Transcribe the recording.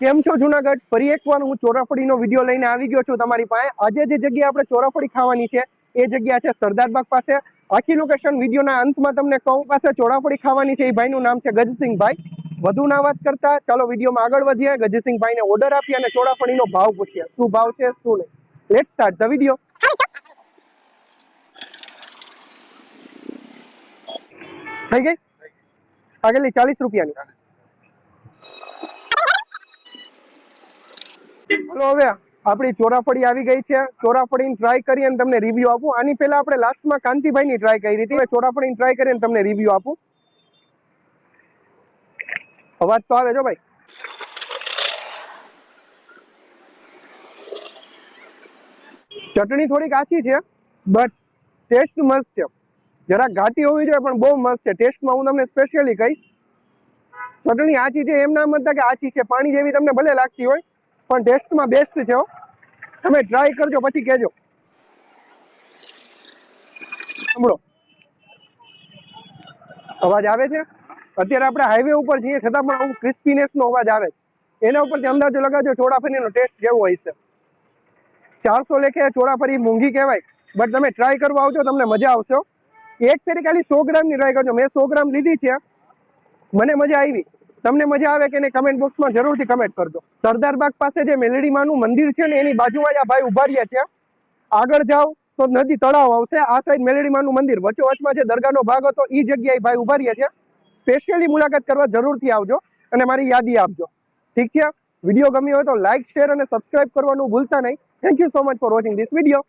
કેમ છો જુનાગઢ? ફરી એકવાર હું ચોરાફળીનો વીડિયો લઈને આવી ગયો છું તમારી પાસે. આજે જે જગ્યા આપણે ચોરાફળી ખાવાની છે, એ જગ્યા છે સરદારબાગ પાસે. આખી લોકેશન વિડીયોના અંતમાં તમને કહું, પાસે ચોરાફળી ખાવાની છે એ ભાઈનું નામ છે ગજસિંહભાઈ. વધુ ના વાત કરતા, ચાલો વિડીયોમાં આગળ વધીએ. ગજસિંહભાઈને ઓર્ડર આપીએ અને ચોરાફળીનો ભાવ પૂછીએ. શું ભાવ છે, શું નહીં? લેટ સ્ટાર્ટ ધ વીડિયો થઈ ગઈ? આગળની ચાલીસ રૂપિયાની. ચલો હવે આપણી ચોરાફળી આવી ગઈ છે. ચોરાફળીની ટ્રાય કરી અને તમને રિવ્યુ આપું. આની પહેલા આપણે લાસ્ટમાં કાંતિભાઈની ટ્રાય કરી હતી. ચોરાફળીની ટ્રાય કરી અને તમને રિવ્યુ આપું. અવાજ તો આવે છો ભાઈ. ચટણી થોડીક આછી છે બટ ટેસ્ટ મસ્ત છે. જરા ઘાટી હોવી જોઈએ, પણ બહુ મસ્ત છે. ટેસ્ટમાં હું તમને સ્પેશિયલી કહીશ. ચટણી આછી છે, એમ નામ હતા કે આછી છે. પાણી જેવી તમને ભલે લાગતી હોય પણ ટેસ્ટમાં બેસ્ટ છે તમે ટ્રાય કરજો, પછી કહેજો. સાંભળો. અવાજ આવે છે? અત્યારે આપણે હાઈવે ઉપર છીએ, છતાં પણ આવું ક્રિસ્પીનેસનો અવાજ આવે છે. એના ઉપરથી અંદાજો લગાવજો, ચોડાફરીનો ટેસ્ટ કેવો હોય છે. ચારસો લેખે ચોડાફરી મોંઘી કહેવાય બટ તમે ટ્રાય કરવા આવજો, તમને મજા આવશે એક તરીકે ખાલી સો ગ્રામની ટ્રાય કરજો. મેં સો ગ્રામ લીધી છે. મને મજા આવી. તમને મજા આવે કે નહીં કમેન્ટ બોક્સમાં જરૂરથી કમેન્ટ કરજો. સરદારબાગ પાસે જે મેલડીમાનું મંદિર છે ને, એની બાજુમાં જ આ ભાઈ ઊભા રહ્યા છે. આગળ જાઓ તો નદી તળાવ આવશે. આ સાઈડ મેલડીમાનું મંદિર. વચોવચમાં જે દરગાહનો ભાગ હતો એ જગ્યાએ ભાઈ ઊભા રહ્યા છે. સ્પેશિયલી મુલાકાત કરવા જરૂરથી આવજો અને મારી યાદી આપજો. ઠીક છે? વીડિયો ગમ્યો હોય તો લાઇક શેર અને સબસ્ક્રાઇબ કરવાનું ભૂલતા નહીં. Thank you so much for watching this video